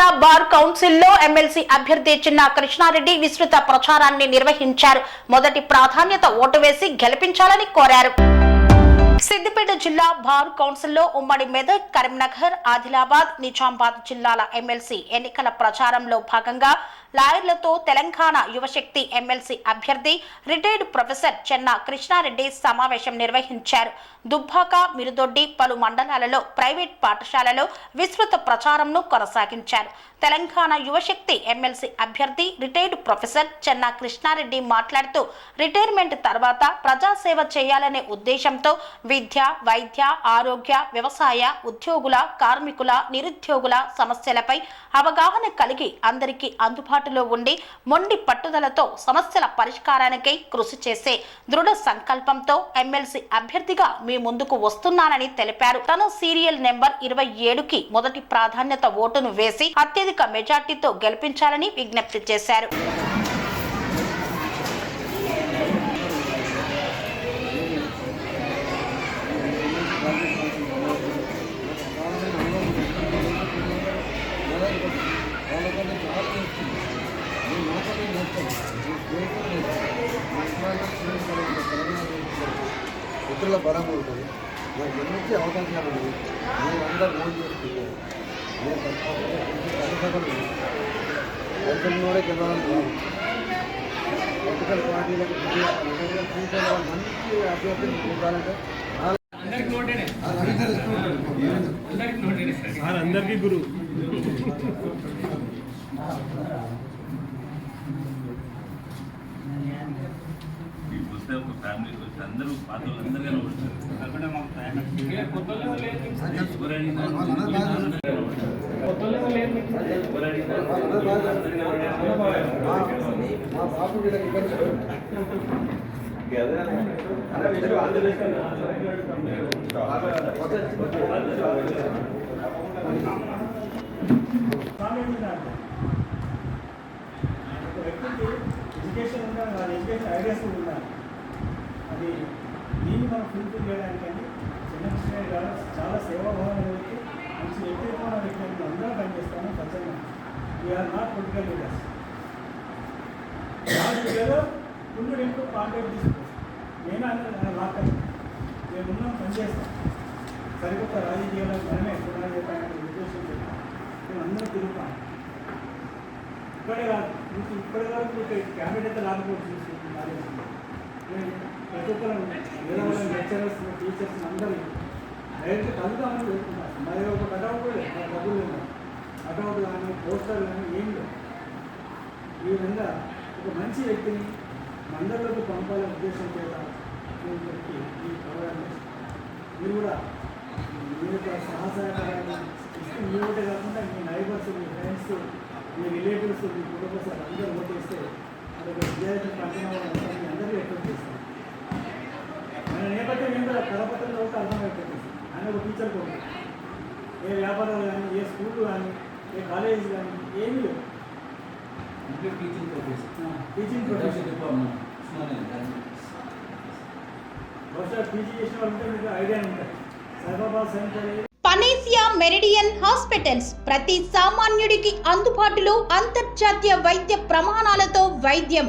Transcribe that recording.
జిల్లా బార్ కౌన్సిల్లో ఎమ్మెల్సీ అభ్యర్థి చిన్న కృష్ణారెడ్డి విస్తృత ప్రచారాన్ని నిర్వహించారు. మొదటి ప్రాధాన్యత ఓటు వేసి గెలిపించాలని కోరారు. సిద్దిపేట జిల్లా బార్ కౌన్సిల్లో ఉమ్మడి మెదక్ కరీంనగర్ ఆదిలాబాద్ నిజామాబాద్ జిల్లాల ఎమ్మెల్సీ ఎన్నికల ప్రచారంలో భాగంగా లాయర్లతో తెలంగాణ యువశక్తి ఎమ్మెల్సీ అభ్యర్థి రిటైర్డ్ ప్రొఫెసర్ చెన్న కృష్ణారెడ్డి సమావేశం నిర్వహించారు. దుబ్బాక మిరుదొడ్డి పలు మండలాలలో ప్రైవేట్ పాఠశాలలో విస్తృత ప్రచారంను కొనసాగించారు. తెలంగాణ యువశక్తి ఎమ్మెల్సీ అభ్యర్థి రిటైర్డ్ ప్రొఫెసర్ చెన్న కృష్ణారెడ్డి మాట్లాడుతూ రిటైర్మెంట్ తర్వాత ప్రజాసేవ చేయాలనే ఉద్దేశంతో విద్య వైద్య ఆరోగ్య వ్యవసాయ ఉద్యోగుల కార్మికుల నిరుద్యోగుల సమస్యలపై అవగాహన కలిగి అందరికీ అందుబాటులో ఉండి మొండి పట్టుదలతో సమస్యల పరిష్కారానికై కృషి చేసే దృఢ సంకల్పంతో ఎమ్మెల్సీ అభ్యర్థిగా మీ ముందుకు వస్తున్నానని తెలిపారు. తను సీరియల్ నెంబర్ ఇరవై ఏడుకి మొదటి ప్రాధాన్యత ఓటును వేసి అత్యధిక మెజార్టీతో గెలిపించాలని విజ్ఞప్తి చేశారు. ఇతరుల బలం ఉంటుంది. నాకు ఎన్నింటి అవకాశాలు ఉన్నాయి నేను అందరూ ఓన్ చేసుకుంటే నేను తప్పకుండా కూడా గెలవాలని కాదు. పొలిటికల్ పార్టీలకు ఫ్యూచర్ మంచి అభ్యర్థులు చూడాలంటే సార్ అందరికీ గురు ఈ వస్తే ఒక ఫ్యామిలీ వచ్చి అందరూ పాత వాళ్ళందరూ ఎడ్యుకేషన్ ఉండాలి ఎడ్యుకేషన్ ఐడియాస్ ఉండాలి అది దీన్ని మనం ఫుల్ఫిల్ చేయడానికండి అని గారు చాలా సేవాభావం వ్యక్తి మంచి వ్యక్తిత్వం వ్యక్తి అందరూ అందరం పనిచేస్తాము స్వచ్ఛంగా we are not political leaders together full into contact తీసుకొస్తాం నేను అన్న లాక్కర్ మేము ఉన్నాం పనిచేస్తాం సరికొత్త రాజకీయాలు మనమే పునాది చెప్పాలని ఉద్దేశం చెప్పాం మేము అందరం తిరుగుతాం ఇక్కడే కాదు మీకు ఇప్పటి క్యాబినెట్ అయితే క్యాండిడేట్ రాకపోవచ్చు చూసి ప్రతి ఒక్కరు లెక్చరర్స్ టీచర్స్ అందరూ డైరెక్ట్ కలుద్దామని పెట్టుకున్నాను మరి ఒక కటౌట్ లేదు డబ్బులు లేదు కటౌట్ కానీ పోస్టర్ కానీ ఏం లేదు ఈ విధంగా ఒక మంచి వ్యక్తిని మండలకు పంపాలనే ఉద్దేశం చేత నేను చెప్పి ఈ ప్రోగ్రామ్ మీరు కూడా మీ యొక్క సహసహకారాన్ని ఇస్తే మీ ఒకటే కాకుండా మీ నైబర్స్ మీ ఫ్రెండ్స్ మీ రిలేటివ్స్ మీ కుటుంబ సభ్యులు అందరూ ఓటేస్తే అదొక విద్యార్థి పంచనామా మీ అందరికీ ఎక్కువ చేస్తాం నేపథ్యం ఏంటో కరపత్రంలో ఒకటి అర్థమైపోతుంది ఆయన ఒక టీచర్ కూడా. ఏ వ్యాపారాలు కానీ ఏ స్కూల్ కానీ ఏ కాలేజ్ కానీ ఏమీ లేవు. టీచింగ్ ప్రొఫెసర్ టీచింగ్ ప్రొఫెషన్ బహుశా పీజీ చేసిన మీకు ఐడియా ఉంటాయి Cyberabad centre. Panacea Meridian Hospitals ప్రతి సామాన్యుడికి అందుబాటులో అంతర్జాతీయ వైద్య ప్రమాణాలతో వైద్యం.